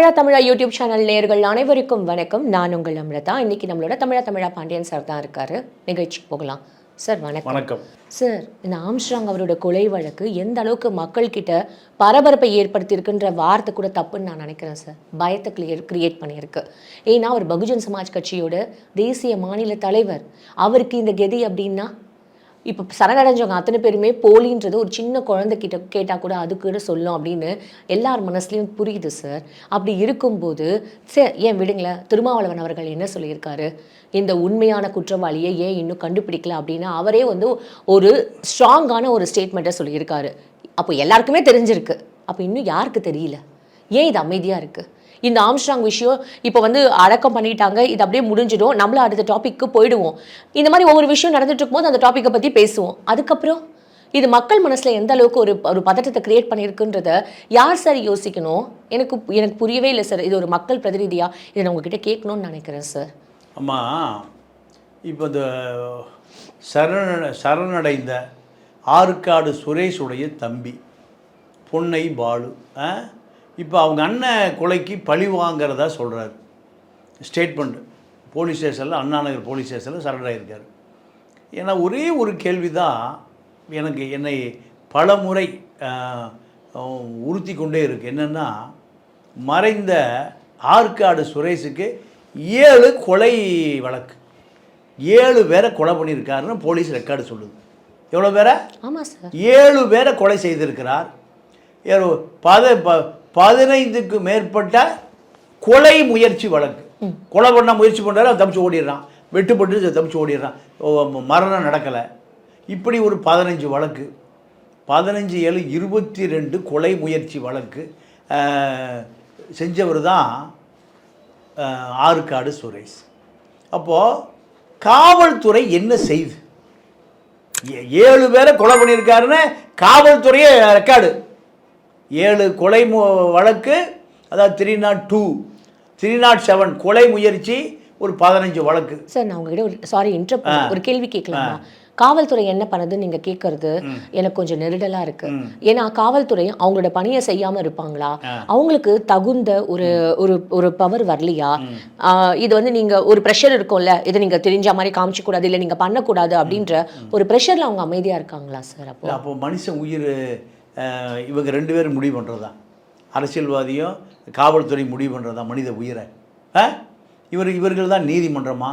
Tamizha Tamizha YouTube channel நேயர்கள் அனைவருக்கும் வணக்கம். நான் உங்கள் அமிர்தா. இன்னைக்கு நம்மளோட தமிழா தமிழா பாண்டியன் சார் தான் இருக்காரு. நிகழ்ச்சிக்கு போகலாம். சார் வணக்கம். வணக்கம். சார் இந்த ஆம்ஸ்ட்ராங் அவரோட கொலை வழக்கு எந்த அளவுக்கு மக்கள் கிட்ட பரபரப்பை ஏற்படுத்தியிருக்குன்ற வார்த்தை கூட தப்புன்னு நான் நினைக்கிறேன் சார் பயத்தை கிளியர் கிரியேட் பண்ணியிருக்கு. ஏன்னா அவர் பகுஜன் சமாஜ் கட்சியோட தேசிய மாநில தலைவர். அவருக்கு இந்த கெதி அப்படின்னா இப்போ சரணடைஞ்சவங்க அத்தனை பேருமே போலின்றது ஒரு சின்ன குழந்தைக்கிட்ட கேட்டால் கூட அது கூட சொல்லும் அப்படின்னு எல்லார் மனசுலையும் புரியுது சார் அப்படி இருக்கும்போது சார் ஏன் விடுங்களேன்? திருமாவளவன் அவர்கள் என்ன சொல்லியிருக்காரு? இந்த உண்மையான குற்றவாளியை ஏன் இன்னும் கண்டுபிடிக்கல அப்படின்னு அவரே வந்து ஒரு ஸ்ட்ராங்கான ஒரு ஸ்டேட்மெண்ட்டை சொல்லியிருக்காரு. அப்போ எல்லாருக்குமே தெரிஞ்சிருக்கு. அப்போ இன்னும் யாருக்கு தெரியல? ஏன் இது அமைதியாக இருக்குது இந்த ஆம்ஸ்ட்ராங் விஷயம் இப்போ வந்து அடக்கம் பண்ணிட்டாங்க. இது அப்படியே முடிஞ்சிடும். நம்மளும் அடுத்த டாபிக்கு போயிடுவோம். இந்த மாதிரி ஒவ்வொரு விஷயம் நடந்துட்டு இருக்கும்போது அந்த டாப்பிக்கை பற்றி பேசுவோம். அதுக்கப்புறம் இது மக்கள் மனசில் எந்த அளவுக்கு ஒரு ஒரு பதட்டத்தை கிரியேட் பண்ணியிருக்குன்றத யார் சார் யோசிக்கணும்? எனக்கு எனக்கு புரியவே இல்லை சார். இது ஒரு மக்கள் பிரதிநிதியாக இதை நான் உங்ககிட்ட கேட்கணும்னு நினைக்கிறேன் சார். ஆமாம் இப்போ இந்த சரண சரணடைந்த ஆற்காடு சுரேஷுடைய தம்பி பொன்னை பாலு ஆ? இப்போ அவங்க அண்ணன் கொலைக்கு பழி வாங்கிறதா சொல்கிறாரு ஸ்டேட்மெண்ட் போலீஸ் ஸ்டேஷனில் அண்ணா நகர் போலீஸ் ஸ்டேஷனில் சரண்டர் ஆகியிருக்காரு ஏன்னா ஒரே ஒரு கேள்வி தான் எனக்கு என்னை பல முறை உறுத்தி கொண்டே இருக்கு. என்னென்னா மறைந்த ஆற்காடு சுரேஷுக்கு ஏழு கொலை வழக்கு. ஏழு பேரை கொலை பண்ணியிருக்காருன்னு போலீஸ் ரெக்கார்டு சொல்லுது. எவ்வளோ பேரை? ஏழு பேரை கொலை செய்திருக்கிறார். பத ப- பதினைந்துக்கு மேற்பட்ட கொலை முயற்சி வழக்கு. கொலை பண்ண முயற்சி பண்ணுறாரு அவன் தப்பிச்சு ஓடிடுறான். வெட்டுப்பட்டு தப்பிச்சு ஓடிடுறான். மரணம் நடக்கலை. இப்படி ஒரு பதினஞ்சு வழக்கு. பதினஞ்சு ஏழு இருபத்தி ரெண்டு கொலை முயற்சி வழக்கு. செஞ்சவர் தான் அஹ், ஆற்காடு சுரேஷ். அப்போது காவல்துறை என்ன செய்யுது ஏ- ஏழு பேரை கொலை பண்ணியிருக்காருன்னு காவல்துறையே ரெக்கார்டு. ஏழு கொலை மு வழக்கு அதாவது three nought two three nought seven கொலை முயற்சி ஒரு பதினஞ்சு வழக்கு. சார் நான் உங்ககிட்ட ஒரு சாரி இன்டர் ஒரு கேள்வி கேட்கலாமா? காவல்துறை என்ன பண்ணுதுன்னு நீங்க கேட்கறது எனக்கு கொஞ்சம் நெருடலா இருக்கு. ஏன்னா காவல்துறை அவங்களோட பணியை செய்யாம இருப்பாங்களா? அவங்களுக்கு தகுந்த ஒரு ஒரு ஒரு பவர் வரலையா? இது வந்து நீங்க ஒரு ப்ரெஷர் இருக்கும்ல இதை நீங்க தெரிஞ்ச மாதிரி காமிச்சு கூடாது இல்ல நீங்க பண்ணக்கூடாது அப்படின்ற ஒரு ப்ரெஷர்ல அவங்க அமைதியா இருக்காங்களா சார் அப்போ? அப்போ மனுஷன் உயிர் இவங்க ரெண்டு பேரும் முடிவு பண்ணுறது தான் அரசியல்வாதியும் காவல்துறை முடிவு பண்ணுறது தான் மனித உயிரை. ஆ இவர் இவர்கள் தான் நீதிமன்றமா?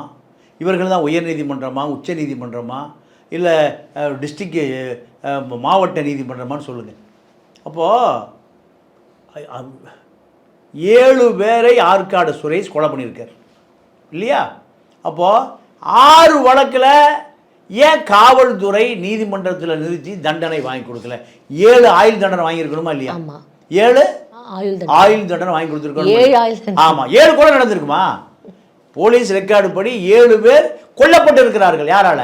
இவர்கள் தான் உயர் நீதிமன்றமா உச்ச நீதிமன்றமா இல்லை டிஸ்ட்ரிக்ட் மாவட்ட நீதிமன்றமான்னு சொல்லுங்கள் அப்போது ஏழு பேரை ஆற்காடு சுரேஷ் கொலை பண்ணியிருக்கார். இல்லையா? அப்போது ஆறு வழக்கில் ஏன் காவல்துறை நீதிமன்றத்தில் நிறுத்தி தண்டனை வாங்கி கொடுக்கல? ஏழு ஆயுள் தண்டனை வாங்கியிருக்கணுமா இல்லையா? ஆமா. ஏழு? ஆயுள் தண்டனை. வாங்கி கொடுத்துருக்கணும். ஆமாம் ஏழு கொலை நடந்திருக்குமா? போலீஸ் ரெக்கார்டு படி ஏழு பேர் கொல்லப்பட்டு இருக்கிறார்கள் யாரால?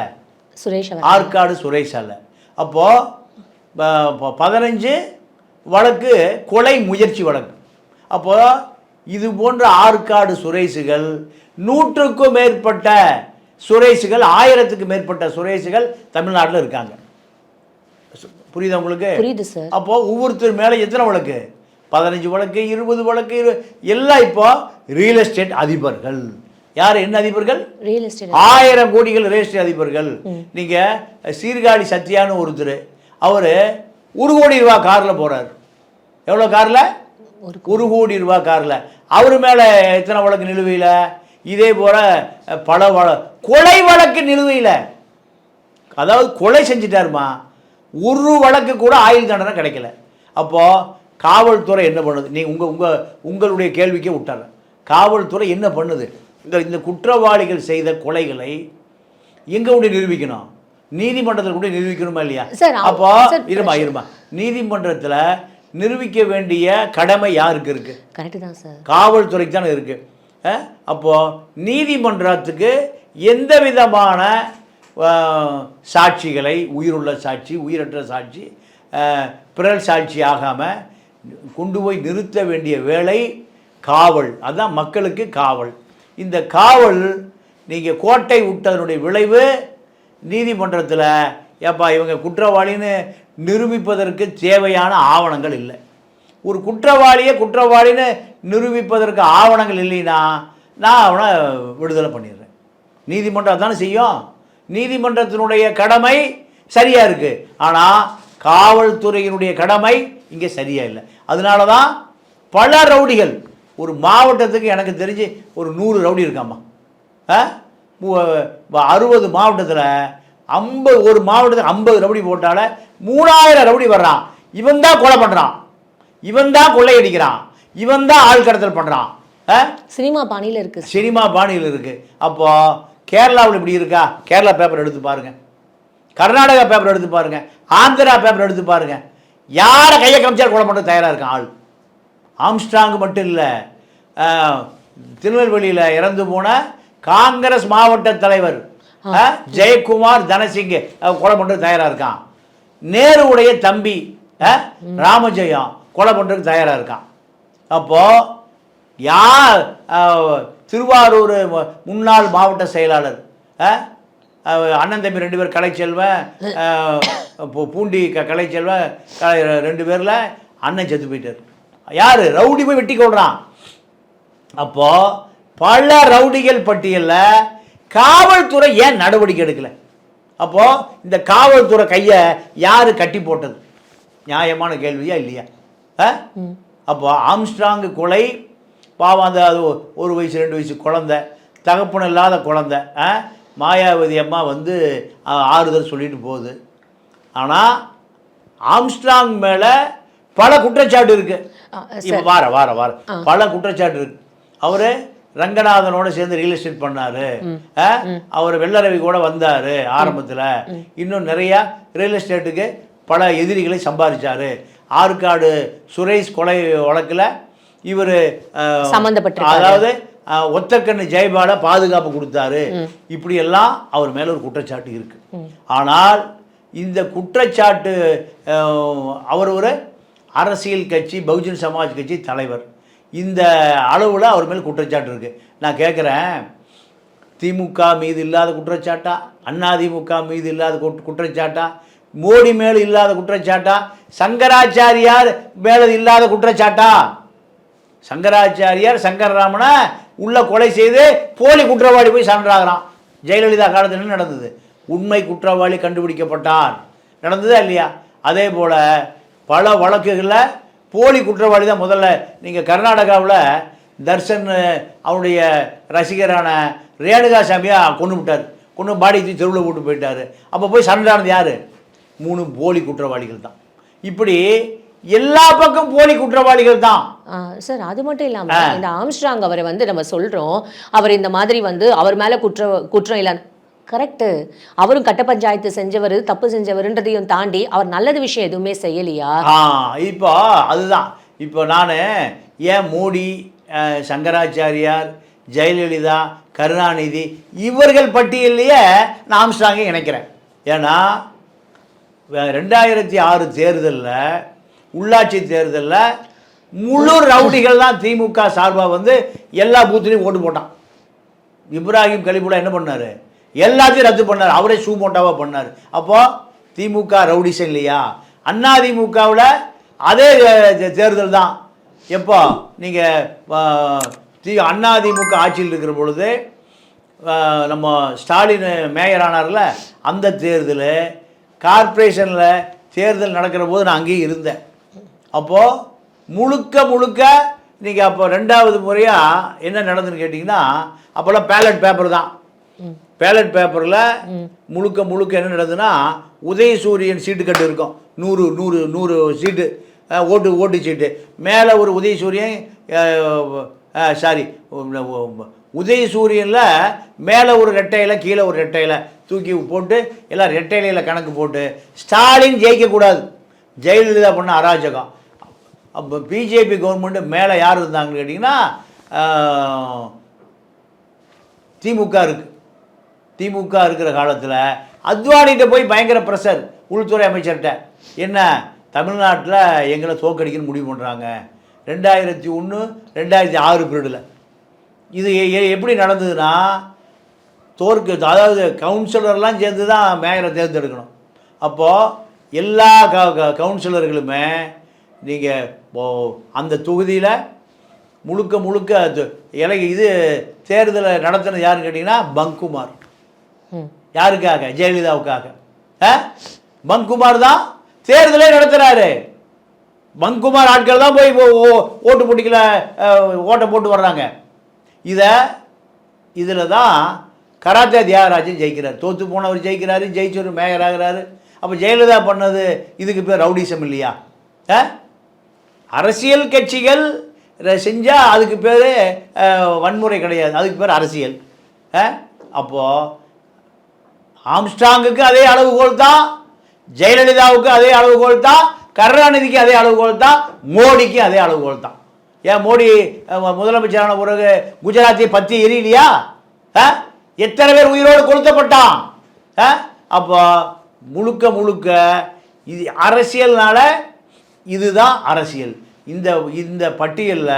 சுரேஷ் ஆற்காடு சுரேஷால அப்போ பதினஞ்சு வழக்கு கொலை முயற்சி வழக்கு. அப்போ இது போன்ற ஆற்காடு சுரேஷுகள் நூற்றுக்கும் மேற்பட்ட சுரேஷுகள் ஆயிரத்துக்கு மேற்பட்ட சுரேஷுகள் தமிழ்நாட்டில் இருக்காங்க. புரியுதா உங்களுக்கு? புரியுது சார் அப்போ ஒவ்வொருத்தர் மேலே எத்தனை வழக்கு? பதினஞ்சு வழக்கு இருபது வழக்கு இரு- எல்லாம் இப்போ ரியல் எஸ்டேட் அதிபர்கள். யார் என்ன அதிபர்கள்? ரியல் எஸ்டேட் ஆயிரம் கோடிகள் ரியல் எஸ்டேட் அதிபர்கள். நீங்க சீர்காழி சத்யான்னு ஒருத்தர் அவர் ஒரு கோடி ரூபா காரில் போறார். எவ்வளோ காரில்? ஒரு கோடி ரூபா காரில். அவர் மேலே எத்தனை வழக்கு நிலுவையில்? இதே போல பல வழ கொலை வழக்கு நிலுவையில். அதாவது கொலை செஞ்சிட்டாருமா ஒரு வழக்கு கூட ஆயுள் தண்டனை கிடைக்கல. அப்போது காவல்துறை என்ன பண்ணுது? நீ உங்கள் உங்கள் உங்களுடைய கேள்விக்கே விட்டாங்க காவல்துறை என்ன பண்ணுது? இந்த இந்த குற்றவாளிகள் செய்த கொலைகளை எங்கே கொண்டு நிரூபிக்கணும்? நீதிமன்றத்தில் கொண்டு நிரூபிக்கணுமா இல்லையா? அப்போ இருமா இருமா. நீதிமன்றத்தில் நிரூபிக்க வேண்டிய கடமை யாருக்கு இருக்குது கரெக்டு தான் சார். காவல்துறைக்கு தானே இருக்கு. அப்போது நீதிமன்றத்துக்கு எந்த விதமான சாட்சிகளை உயிருள்ள சாட்சி உயிரற்ற சாட்சி பிறர் பிறல் சாட்சி ஆகாமல் கொண்டு போய் நிறுத்த வேண்டிய வேலை காவல். அதுதான் மக்களுக்கு காவல். இந்த காவல் நீங்கள் கோட்டை விட்டதனுடைய விளைவு நீதிமன்றத்தில் ஏப்பா இவங்க குற்றவாளின்னு நிரூபிப்பதற்கு தேவையான ஆவணங்கள் இல்லை. ஒரு குற்றவாளியை குற்றவாளின்னு நிரூபிப்பதற்கு ஆவணங்கள் இல்லைன்னா நான் அவனை விடுதலை பண்ணிடுறேன். நீதிமன்றம் அதானே செய்யும்? நீதிமன்றத்தினுடைய கடமை சரியாக இருக்குது ஆனால் காவல்துறையினுடைய கடமை இங்கே சரியாக இல்லை. அதனால தான் பல ரவுடிகள் ஒரு மாவட்டத்துக்கு எனக்கு தெரிஞ்சு ஒரு நூறு ரவுடி இருக்காம்மா. அறுபது மாவட்டத்தில் ஐம்பது ஒரு மாவட்டத்துக்கு ஐம்பது ரவுடி போட்டால மூணாயிரம் ரவுடி வர்றான். இவன் தான் கொலை பண்ணுறான் இவன் தான் கொள்ளையடிக்கிறான். இவன் தான் ஆள் கடத்தல் பண்ணுறான் சினிமா பாணியில இருக்கு. சினிமா பாணியில் இருக்குது அப்போ கேரளாவில் இப்படி இருக்கா? கேரளா பேப்பர் எடுத்து பாருங்க. கர்நாடகா பேப்பர் எடுத்து பாருங்க. ஆந்திரா பேப்பர் எடுத்து பாருங்க. யாரை கையை காமிச்சாலும் கொலை பண்ணுறது தயாராக இருக்கான் ஆள்? ஆம்ஸ்ட்ராங் மட்டும் இல்லை. திருநெல்வேலியில் இறந்து போன காங்கிரஸ் மாவட்ட தலைவர் ஜெயக்குமார் தனசிங் கொலை பண்ணுறது தயாராக இருக்கான். நேருவுடைய தம்பி ராமஜெயம். கொலை பண்ணுறதுக்கு தயாராக இருக்கான் அப்போது யார் திருவாரூர் முன்னாள் மாவட்ட செயலாளர் அண்ணன் தம்பி ரெண்டு பேர் கலைச்செல்வன் பூண்டி க கலைச்செல்வன் ரெண்டு பேரில் அண்ணன் செத்து போயிட்டார். யார்? ரவுடி போய் வெட்டி கொள்கிறான் அப்போது பல ரவுடிகள் பட்டியலில் காவல்துறை ஏன் நடவடிக்கை எடுக்கலை? அப்போது இந்த காவல்துறை கையை யார் கட்டி போட்டது? நியாயமான கேள்வியா இல்லையா? அப்போ ஆம்ஸ்ட்ராங் கொலை பாவம் அந்த அது ஒரு வயசு ரெண்டு வயசு குழந்தை தகப்பன் இல்லாத குழந்தை ஆ? மாயாவதி அம்மா வந்து ஆறுதல் சொல்லிட்டு போகுது. ஆனால் ஆம்ஸ்ட்ராங் மேலே பல குற்றச்சாட்டு இருக்கு. இப்போ வார வார வார. பல குற்றச்சாட்டு இருக்கு. அவரு ரங்கநாதனோட சேர்ந்து ரியல் எஸ்டேட் பண்ணாரு. அவர் வெள்ளரவி கூட வந்தாரு ஆரம்பத்தில். இன்னும் நிறைய ரியல் எஸ்டேட்டுக்கு பல எதிரிகளை சம்பாதிச்சாரு. ஆற்காடு சுரேஷ் கொலை வழக்கில் இவர் சம்மந்தப்பட்டிருக்காரு. அதாவது ஒத்தக்கண்ணு ஜெயபால பாதுகாப்பு கொடுத்தாரு. இப்படி எல்லாம் அவர் மேல ஒரு குற்றச்சாட்டு இருக்கு. ஆனால் இந்த குற்றச்சாட்டு அவர் ஒரு அரசியல் கட்சி பகுஜன் சமாஜ் கட்சி தலைவர். இந்த அளவில் அவர் மேல் குற்றச்சாட்டு இருக்கு. நான் கேட்குறேன் திமுக மீது இல்லாத குற்றச்சாட்டா? அதிமுக மீது இல்லாத குற்ற- குற்றச்சாட்டா? மோடி மேல் இல்லாத குற்றச்சாட்டா? சங்கராச்சாரியார் மேல இல்லாத குற்றச்சாட்டா? சங்கராச்சாரியார் சங்கரராமனை உள்ள கொலை செய்து போலி குற்றவாளி போய் சான்றாகிறான். ஜெயலலிதா காலத்தில் என்ன நடந்தது? உண்மை குற்றவாளி கண்டுபிடிக்கப்பட்டார். நடந்ததா இல்லையா? அதே போல் பல வழக்குகளில் போலி குற்றவாளி தான் முதல்ல. நீங்கள் கர்நாடகாவில் தர்ஷன் அவனுடைய ரசிகரான ரேணுகா சாமியாக கொண்டு விட்டார். கொண்டு பாடி தெருவில் போட்டு போயிட்டார். அப்போ போய் சரணானது யார்? மூணு போலி குற்றவாளிகள் தான். இப்படி எல்லா பக்கம் போலி குற்றவாளிகள் தான். சார் அது மட்டும் இல்லாம இந்த ஆம்ஸ்ட்ராங் அவரை வந்து நம்ம சொல்றோம். அவர் இந்த மாதிரி வந்து அவர் மேல குற்ற குற்றம் இல்லை. கரெக்டு அவரும் கட்ட பஞ்சாயத்து செஞ்சவர் தப்பு செஞ்சவருன்றதையும் தாண்டி அவர் நல்லது விஷயம் எதுவுமே செய்யலையா? இப்போ அதுதான். இப்போ நான் ஏன் மோடி சங்கராச்சாரியார் ஜெயலலிதா கருணாநிதி இவர்கள் பட்டியல்லையே நான் ஆம்ஸ்ட்ராங்கை இணைக்கிறேன். ஏன்னா ரெண்டாயிரத்தி ஆறு தேர்தலில் உள்ளாட்சி தேர்தலில் முழு ரவுடிகள் தான் திமுக சார்பாக வந்து எல்லா பூத்துலேயும் ஓட்டு போட்டான். இப்ராஹிம் கலிபுல்லா என்ன பண்ணார்? எல்லாத்தையும் ரத்து பண்ணார். அவரே ஷூ மோட்டாவாக பண்ணார். அப்போது திமுக ரவுடிசம் இல்லையா? அண்ணா திமுகவில் அதே தேர்தல் தான். எப்போ? நீங்கள் தி அண்ணா திமுக ஆட்சியில் இருக்கிற பொழுது நம்ம ஸ்டாலின் மேயர் ஆனார்ல அந்த தேர்தல் கார்ப்பரேஷனில் தேர்தல் நடக்கிற போது நான் அங்கேயும் இருந்தேன். அப்போது முழுக்க முழுக்க நீங்கள் அப்போ ரெண்டாவது முறையாக என்ன நடந்துன்னு கேட்டிங்கன்னா அப்போல்லாம் பேலட் பேப்பர் தான். பேலட் பேப்பரில் முழுக்க முழுக்க என்ன நடந்ததுன்னா உதயசூரியன் சீட்டு கட்டு இருக்கும். நூறு நூறு நூறு சீட்டு ஓட்டு ஓட்டு சீட்டு. மேலே ஒரு உதயசூரியன் சாரி உதய சூரியனில் மேலே ஒரு ரெட்டையில் கீழே ஒரு ரெட்டையில் தூக்கி போட்டு எல்லாம் ரெட்டையில கணக்கு போட்டு ஸ்டாலின் ஜெயிக்கக்கூடாது ஜெயலலிதா பண்ண அராஜகம். அப்போ பிஜேபி கவர்மெண்ட்டு மேலே யார் இருந்தாங்கன்னு கேட்டிங்கன்னா திமுக இருக்கு. திமுக இருக்கிற காலத்தில் அத்வானிகிட்ட போய் பயங்கர ப்ரெஷர் உள்துறை அமைச்சர்கிட்ட. என்ன தமிழ்நாட்டில் எங்களை தோக்கடிக்கணும்னு முடிவு பண்ணுறாங்க ரெண்டாயிரத்தி ஒன்று ரெண்டாயிரத்தி ஆறு பீரியடில் இது எப்படி நடந்ததுன்னா தோற்கு அதாவது கவுன்சிலர்லாம் சேர்ந்து தான் மேயரை தேர்ந்தெடுக்கணும். அப்போது எல்லா க கவுன்சிலர்களுமே நீங்கள் அந்த தொகுதியில் முழுக்க முழுக்க இலை இது தேர்தலை நடத்தினது யாருன்னு கேட்டிங்கன்னா பங்குமார். ம். யாருக்காக? ஜெயலலிதாவுக்காக. பங்குமார் தான் தேர்தலே நடத்துகிறாரு பங்குமார் ஆட்கள் தான் போய் ஓட்டு போட்டிக்கல ஓட்டை போட்டு வர்றாங்க. இதை இதில் தான் கராத்தே தியாகராஜன் ஜெயிக்கிறார். தோற்று போனவர் ஜெயிக்கிறாரு ஜெயிச்சவர் மேயர் ஆகிறாரு. அப்போ ஜெயலலிதா பண்ணது இதுக்கு பேர் ரவுடிசம் இல்லையா? ஆ? அரசியல் கட்சிகள் செஞ்சால் அதுக்கு பேர் வன்முறை கிடையாது. அதுக்கு பேர் அரசியல். ஆ? அப்போது ஆம்ஸ்டாங்குக்கு அதே அளவுகோல் தான் ஜெயலலிதாவுக்கு அதே அளவுகோல் தான் கருணாநிதிக்கு அதே அளவுகோல் தான் மோடிக்கு அதே அளவுகோல் தான். ஏன் மோடி முதலமைச்சரான பிறகு குஜராத்தை பற்றி எரியலையா ஆ? எத்தனை பேர் உயிரோடு கொளுத்தப்பட்டான் ஆ? அப்போ முழுக்க முழுக்க இது அரசியல்னால இதுதான் அரசியல் இந்த இந்த பட்டியலில்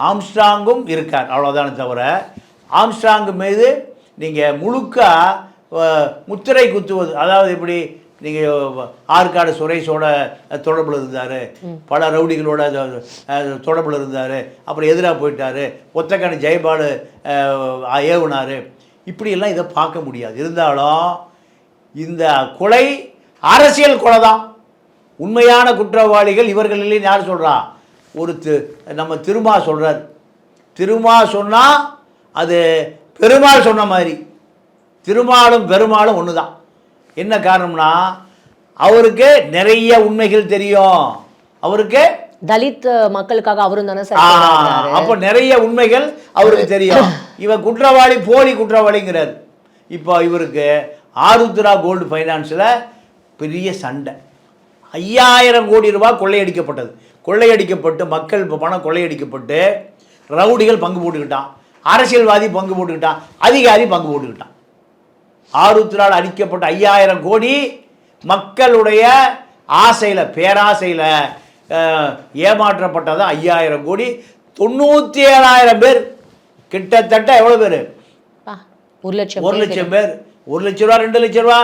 ஆம்ஸ்ட்ராங்கும் இருக்கார் அவ்வளோதானே தவிர ஆம்ஸ்ட்ராங்கு மீது நீங்கள் முழுக்க முத்திரை குத்துவது அதாவது இப்படி நீங்கள் ஆற்காடு சுரேஷோட தொடர்பில் இருந்தார். பல ரவுடிகளோட தொடர்பில் இருந்தார். அப்புறம் எதிராக போயிட்டார். ஒத்தக்கான ஜெயபாலு ஏவுனார். இப்படியெல்லாம் இதை பார்க்க முடியாது. இருந்தாலும் இந்த கொலை அரசியல் கொலை தான் உண்மையான குற்றவாளிகள் இவர்கள் இல்லைன்னு யார் சொல்கிறா ஒரு தி நம்ம திருமா சொல்கிறார் திருமா சொன்னால் அது பெருமாள் சொன்ன மாதிரி. திருமாலும் பெருமாளும் ஒன்று தான் என்ன காரணம்னா அவருக்கு நிறைய உண்மைகள் தெரியும். அவருக்கு தலித் மக்களுக்காக அவரும் தானே சார். அப்போ நிறைய உண்மைகள் அவருக்கு தெரியும். இவன் குற்றவாளி போலி குற்றவாளிங்கிறார். இப்போ இவருக்கு ஆருத்ரா கோல்டு ஃபைனான்ஸில் பெரிய சண்டை. ஐயாயிரம் கோடி ரூபாய் கொள்ளையடிக்கப்பட்டது. கொள்ளையடிக்கப்பட்டு மக்கள் இப்போ பணம் கொள்ளையடிக்கப்பட்டு ரவுடிகள் பங்கு போட்டுக்கிட்டான். அரசியல்வாதி பங்கு போட்டுக்கிட்டான். அதிகாரி பங்கு போட்டுக்கிட்டான். ஆருத்ரால் அடிக்கப்பட்ட ஐயாயிரம் கோடி மக்களுடைய ஆசையில் பேராசையில் ஏமாற்றப்பட்டது ஐயாயிரம் கோடி. தொண்ணூற்றி ஏழாயிரம் பேர் கிட்டத்தட்ட எவ்வளோ பேர்? ஒரு லட்சம் ஒரு லட்சம் பேர். ஒரு லட்ச ரூபா ரெண்டு லட்ச ரூபா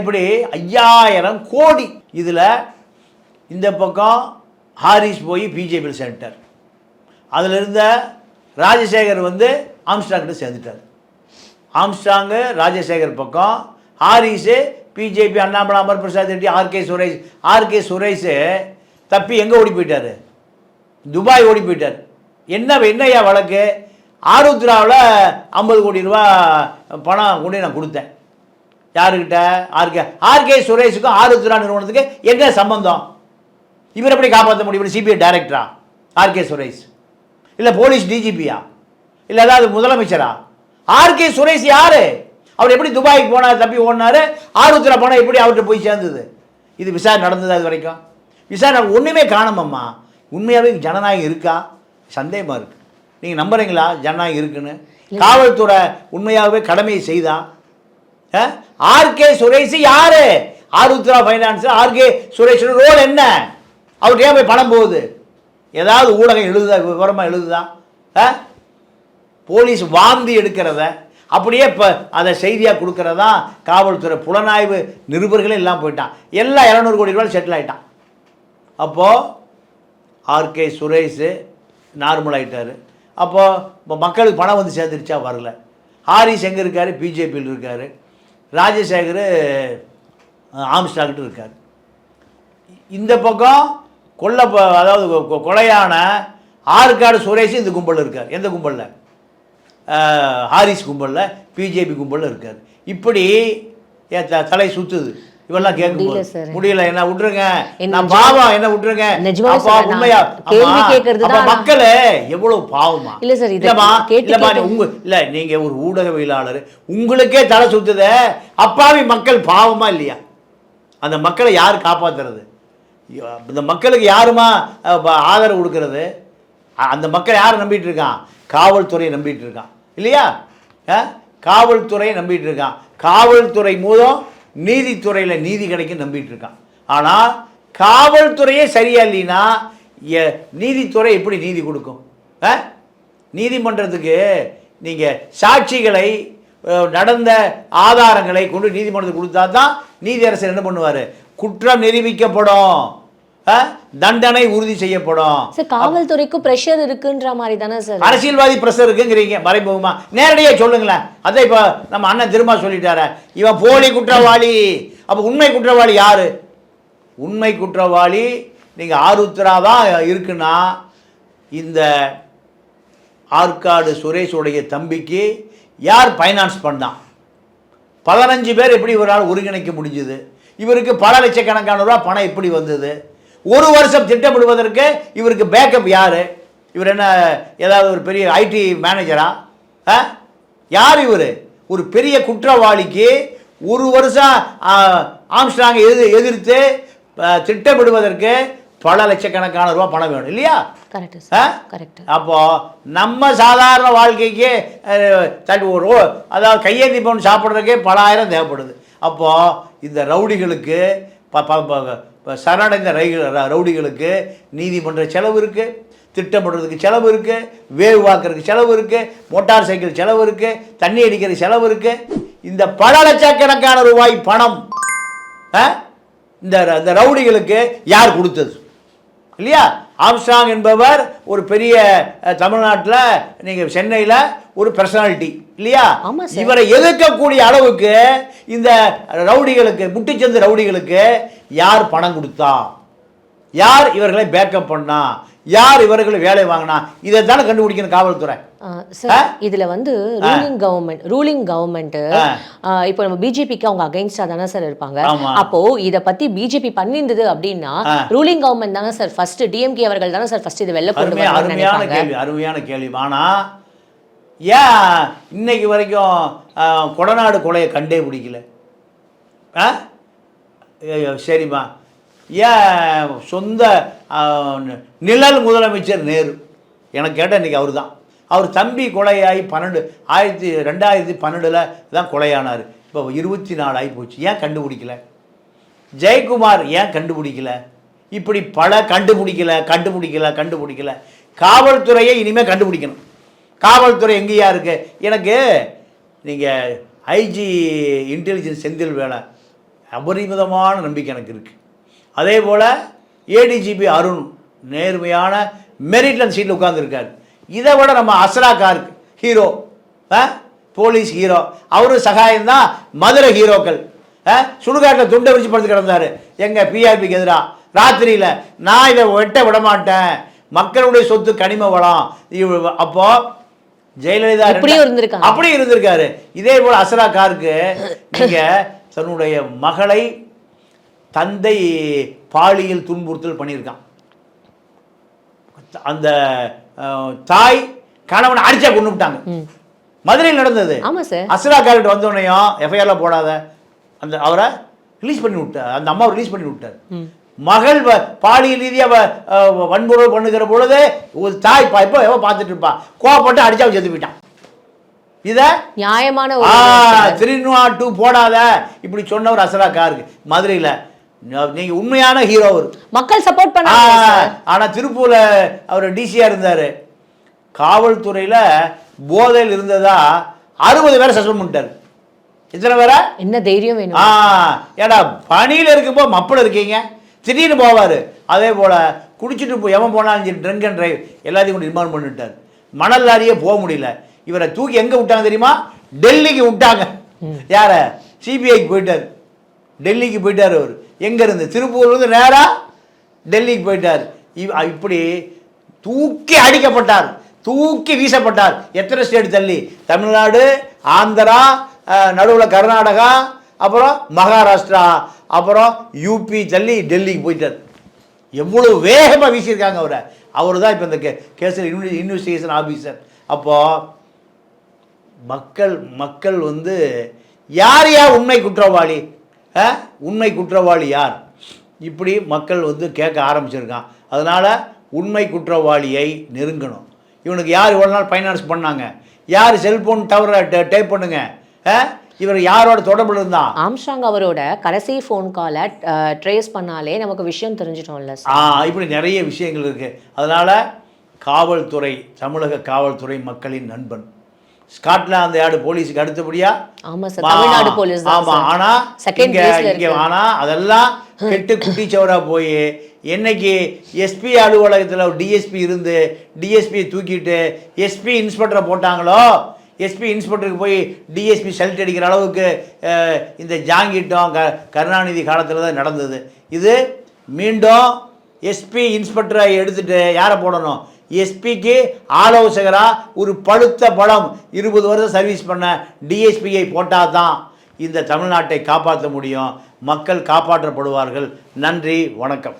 இப்படி ஐயாயிரம் கோடி. இதில் இந்த பக்கம் ஹாரிஸ் போய் பிஜேபியில் சேர்ந்துட்டார். அதில் இருந்த ராஜசேகர் வந்து ஆம்ஸ்டாங்கிட்ட சேர்ந்துட்டார். ஆம்ஸ்டாங்கு ராஜசேகர் பக்கம். Harris BJP Annamalai Amar Prasad Reddy RK Suresh. RK Suresh தப்பி எங்கே ஓடி போயிட்டார்? துபாய் ஓடி போயிட்டார். என்ன என்னய்யா வழக்கு? ஆருத்ராவில் ஐம்பது கோடி ரூபா பணம் கொண்டு நான் கொடுத்தேன். யாருக்கிட்ட? ஆர்கே ஆர்கே சுரேஷுக்கும் ஆருத்ரா நிறுவனத்துக்கு என்ன சம்பந்தம்? இவர் எப்படி காப்பாற்ற முடியும்? சிபிஐ டைரக்டரா? ஆர்கே சுரேஷ். இல்லை போலீஸ் டிஜிபியா இல்லை ஏதாவது முதலமைச்சரா? ஆர்கே சுரேஷ் யாரு? அவர் எப்படி துபாய்க்கு போனார் தப்பி ஓடினாரு? ஆருத்ரா பணம் எப்படி அவர்கிட்ட போய் சேர்ந்தது? இது விசாரணை நடந்தது அது வரைக்கும்? விசாரணை ஒன்றுமே காணுமம்மா. உண்மையாகவே ஜனநாயகம் இருக்கா? சந்தேகமாக இருக்கு. நீங்கள் நம்புறீங்களா ஜனநாயகம் இருக்குன்னு? காவல்துறை உண்மையாகவே கடமையை செய்தா? ஆர்கே சுரேஷ் யாரு? Aarudhra finance RK Suresh role என்ன? அவருக்கு ஏன் போய் பணம் போகுது? ஏதாவது ஊடகம் எழுதுதா விவரமாக எழுதுதா? ஆ? போலீஸ் வாந்தி எடுக்கிறத அப்படியே இப்போ அதை செய்தியாக கொடுக்கறதா காவல்துறை புலனாய்வு நிருபர்களே எல்லாம் போயிட்டான். எல்லாம் இரநூறு கோடி ரூபாய் செட்டில் ஆகிட்டான் அப்போது ஆர்கே சுரேஷு நார்மல் ஆகிட்டார் அப்போது இப்போ மக்களுக்கு பணம் வந்து சேர்ந்துருச்சா வரல. ஹாரிஸ் எங்கே இருக்கார்? பிஜேபியில் இருக்கார். ராஜசேகர் ஆம்ஸ்டாக்கிட்டு இருக்கார். இந்த பக்கம் கொல்ல அதாவது கொ- கொலையான ஆற்காடு சுரேஷ் இந்த கும்பலில் இருக்கார். எந்த கும்பலில்? ஹாரிஸ் கும்பலில் பிஜேபி கும்பலில் இருக்கார். இப்படி த- தலை சுத்துது. இவெல்லாம் sir. முடியல என்ன விட்டுருங்க. நான் பாவம் என்ன விட்டுருங்க. உண்மையா? மக்களே எவ்வளவு பாவமா? இல்ல கேட்டு இல்லம்மா கேட்டு- உங்க இல்ல நீங்க ஒரு ஊடகவியலாளர். உங்களுக்கே தலை சுத்துதே. அப்பாவி மக்கள் பாவமா இல்லையா? அந்த மக்களை யார் காப்பாத்துறது? இந்த மக்களுக்கு யாருமா ஆதரவு கொடுக்கறது? அந்த மக்கள் யாரை நம்பிட்டு இருக்கான்? காவல்துறையை நம்பிட்டு இருக்கான். இல்லையா? காவல்துறையை நம்பிட்டு இருக்கான். காவல்துறை மூலம் நீதித்துறையில் நீதி கிடைக்கும் நம்பிட்டு இருக்கான். ஆனால் காவல்துறையே சரியா இல்லைன்னா நீதித்துறை எப்படி நீதி கொடுக்கும்? நீதிமன்றத்துக்கு நீங்கள் சாட்சிகளை நடந்த ஆதாரங்களை கொண்டு நீதிமன்றத்துக்கு கொடுத்தா தான் நீதியரசர் என்ன பண்ணுவார்? குற்றம் நிரூபிக்கப்படும். தண்டனை உறுதி செய்யப்படும். சார் காவல்துறைக்கு ப்ரெஷர் இருக்குன்ற மாதிரி தானே சார்? அரசியல்வாதி பிரஷர் இருக்குங்கிறீங்க மறைமுகமா. நேரடியாக சொல்லுங்களேன். அதான் இப்போ நம்ம அண்ணன் திரும்ப சொல்லிட்டாரு. இவன் போலி குற்றவாளி. அப்போ உண்மை குற்றவாளி யாரு? உண்மை குற்றவாளி நீங்கள் ஆருத்ரா தான் இருக்குன்னா இந்த ஆற்காடு சுரேஷுடைய தம்பிக்கு யார் ஃபைனான்ஸ் பண்ணான்? பதினஞ்சு பேர் எப்படி இவரால் ஒருங்கிணைக்க முடிஞ்சுது? இவருக்கு பல லட்சக்கணக்கான ரூபா பணம் எப்படி வந்தது? ஒரு வருஷம் திட்டமிடுவதற்கு இவருக்கு பேக்கப் யார்? இவர் என்ன ஏதாவது ஒரு பெரிய ஐடி மேனேஜரா ஆ? யார் இவர்? ஒரு பெரிய குற்றவாளிக்கு ஒரு வருஷம் ஆ, ஆம்ஸ்ட்ராங்கை எதிர் எதிர்த்து திட்டமிடுவதற்கு பல லட்சக்கணக்கான ரூபா பணம் வேணும் இல்லையா? அப்போ நம்ம சாதாரண வாழ்க்கைக்கு தட்டு ஒரு அதாவது கையேந்தி பவுன் சாப்பிட்றதுக்கே பல ஆயிரம் தேவைப்படுது. அப்போ இந்த ரவுடிகளுக்கு ப இப்போ சரணடைந்த ரைகள் ர- ரவுடிகளுக்கு நீதிமன்ற செலவு இருக்குது திட்டமிடுறதுக்கு செலவு இருக்குது வேவு வாக்குறதுக்கு செலவு இருக்குது மோட்டார் சைக்கிள் செலவு இருக்குது தண்ணி அடிக்கிற செலவு இருக்குது இந்த பல லட்சக்கணக்கான ரூபாய் பணம் ஆ? இந்த இந்த ரவுடிகளுக்கு யார் கொடுத்தது? இல்லையா? ஆம்ஸ்ட்ராங் என்பவர் ஒரு பெரிய தமிழ்நாட்டில் நீங்கள் சென்னையில் ஒரு பர்சனாலிட்டி இல்லையா. இவரை எதிர்க்கக்கூடிய அளவுக்கு இந்த ரவுடிகளுக்கு முட்டிச்சந்து ரவுடிகளுக்கு யார் பணம் கொடுத்தா? யார் இவர்களை பேக்கப் பண்ணா? யார் இவர்களை வேலை வாங்கினா? இதை தானே கண்டுபிடிக்கணும் காவல்துறை. சார் இதுல வந்து ரூலிங் கவர்மெண்ட் ரூலிங் கவர்மெண்ட் இப்போ நம்ம பிஜேபிக்கு அவங்க அகைன்ஸ்டா தானே சார் இருப்பாங்க. அப்போ இத பத்தி பிஜேபி பண்ணிருந்தது அப்படின்னா. ரூலிங் கவர்மெண்ட் தானே சார் ஃபர்ஸ்ட் டிஎம்கே அவர்கள் தானே சார் ஃபர்ஸ்ட் இது வெளில கொண்டு அருமையான கேள்வி அருமையான கேள்வி. ஆனால் ஏன் இன்னைக்கு வரைக்கும் கொடநாடு கொலையை கண்டே பிடிக்கல? சரிம்மா. ஏன் சொந்த நிழல் முதலமைச்சர் நேரு? எனக்கு கேட்டால் இன்றைக்கி அவர் தான் அவர் தம்பி கொலையாகி பன்னெண்டு ஆயிரத்தி ரெண்டாயிரத்தி பன்னெண்டில் தான் கொலையானார். இப்போ இருபத்தி நாலு ஆகி போச்சு. ஏன் கண்டுபிடிக்கல? ஜெயக்குமார் ஏன் கண்டுபிடிக்கல? இப்படி பல கண்டுபிடிக்கல கண்டுபிடிக்கல கண்டுபிடிக்கல. காவல்துறையை இனிமேல் கண்டுபிடிக்கணும். காவல்துறை எங்கேயா இருக்கு? எனக்கு நீங்கள் ஐஜி இன்டெலிஜென்ஸ் செந்தில் வேலை அபரிமிதமான நம்பிக்கை எனக்கு இருக்குது அதே போல் ஏடிஜிபி அருண் நேர்மையான மெரிட்லன் சீட்டில் உட்காந்துருக்கார் இதை விட நம்ம Asra Garg hero police hero அவரும் சகாயம் தான் மதுரை ஹீரோக்கள். சுடுகாட்டில் துண்டை விரிச்சு படுத்து கிடந்தாரு. எங்கள் பிஆர்பிக்கு எதிராக ராத்திரியில் நான் இதை வெட்ட விட மாட்டேன் மக்களுடைய சொத்து கனிம வளம். அப்போ ஜெயலலிதா. அப்படி இருந்திருக்காரு. இதே போல் அஸ்ரா காருக்கு நீங்க தன்னுடைய மகளை தந்தை பாலியல் துன்புறுத்தல் பண்ணியிருக்கான். அந்த தாய் கணவனை அடிச்சா கொண்டு விட்டாங்க. மதுரையில் நடந்தது. ஆமா சார் அஸ்ரா கார்கிட்ட வந்தோடனையும் எஃப்ஐஆர்ல போடாத. அந்த அவரை ரிலீஸ் பண்ணி விட்டார். அந்த அம்மாவை ரிலீஸ் பண்ணி விட்டார். மகள் பாலியல் ரீதியாக வன்முறை பண்ணுகிற பொழுது ஒரு தாய் இப்போ எவ பார்த்துட்டு இருப்பா? கோவப்பட்டு அடிச்சா செத்து போயிட்டான். இதை நியாயமான த்ரீ நாட் டூ போடாத. இப்படி சொன்னவர் அசரா காருக்கு. மதுரையில் நீங்கள் உண்மையான ஹீரோ அவர். மக்கள் சப்போர்ட் பண்ணாங்க சார் ஆனால் திருப்பூரில் அவர் டிசியாக இருந்தார். காவல்துறையில் போதையில் இருந்ததா அறுபது பேரை சஸ்பெண்ட் பண்ணிட்டார். இத்தனை பேரை? என்ன தைரியம் வேணும்? ஆ ஏடா பணியில் இருக்கும்போ மப்பில் இருக்கீங்க. திடீர்னு போவார். அதே போல் குடிச்சிட்டு போ எவன் போனாலும் சரி ட்ரங்க் அண்ட் டிரைவ் எல்லாத்தையும் கொண்டு ரிமாண்ட் பண்ணிட்டார். மணல் லாரியே போக முடியல. இவரை தூக்கி எங்கே விட்டாங்க தெரியுமா? டெல்லிக்கு விட்டாங்க. யாரை? சிபிஐக்கு போயிட்டார். டெல்லிக்கு போயிட்டார் அவர். எங்கேருந்து? திருப்பூர்லேருந்து நேராக டெல்லிக்கு போயிட்டார். இவ் இப்படி தூக்கி அடிக்கப்பட்டார். தூக்கி வீசப்பட்டார். எத்தனை ஸ்டேட் தள்ளி? தமிழ்நாடு ஆந்திரா நடுவில் கர்நாடகா அப்புறம் மகாராஷ்டிரா அப்புறம் யூபி தள்ளி டெல்லிக்கு போயிட்டார். எவ்வளோ வேகமாக வீசியிருக்காங்க அவரை. அவர் தான் இப்போ இந்த கே கேஸில் இன்வெ இன்வெஸ்டிகேஷன் ஆஃபீஸர் அப்போது மக்கள் மக்கள் வந்து யார் யார் உண்மை குற்றவாளி? உண்மை குற்றவாளி யார்? இப்படி மக்கள் வந்து கேட்க ஆரம்பிச்சிருக்கான். அதனால் உண்மை குற்றவாளியை நெருங்கணும். இவனுக்கு யார் இவ்வளோ நாள் ஃபைனான்ஸ் பண்ணாங்க? யார் செல்ஃபோன் டவரை டேப் பண்ணுங்க? இவர் யாரோட தொடர்பில் இருந்தான்? ஆம்ஸ்ட்ராங் அவரோட கடைசி ஃபோன் காலை ட்ரேஸ் பண்ணாலே நமக்கு விஷயம் தெரிஞ்சிட்டோம்ல ஆ இப்படி நிறைய விஷயங்கள் இருக்குது அதனால் காவல்துறை தமிழக காவல்துறை மக்களின் நண்பன். ஸ்காட்லாந்து யார்டு போலீஸுக்கு அடுத்தபடியா ஆமா சார் தமிழ்நாடு போலீஸ் தான் ஆமா சார். ஆனா Second இங்க place ல இங்க இருக்கு. ஆனா அதெல்லாம் கெட்டு குட்டிச்சவரா போய் என்னைக்கு எஸ்பி அலுவலகத்தில் டிஎஸ்பி இருந்து டிஎஸ்பியை தூக்கிட்டு எஸ்பி இன்ஸ்பெக்டரை போட்டாங்களோ எஸ்பி இன்ஸ்பெக்டருக்கு போய் டிஎஸ்பி செல்ட் அடிக்கிற அளவுக்கு இந்த ஜாங்கிட்டம் க கருணாநிதி காலத்தில் தான் நடந்தது இது மீண்டும் எஸ்பி இன்ஸ்பெக்டரை எடுத்துட்டு யாரை போடணும் எஸ்பிக்கு ஆலோசகராக ஒரு பழுத்த படம் இருபது வருஷம் சர்வீஸ் பண்ண டிஎஸ்பியை போட்டால் தான் இந்த தமிழ்நாட்டை காப்பாற்ற முடியும். மக்கள் காப்பாற்றப்படுவார்கள். நன்றி வணக்கம்.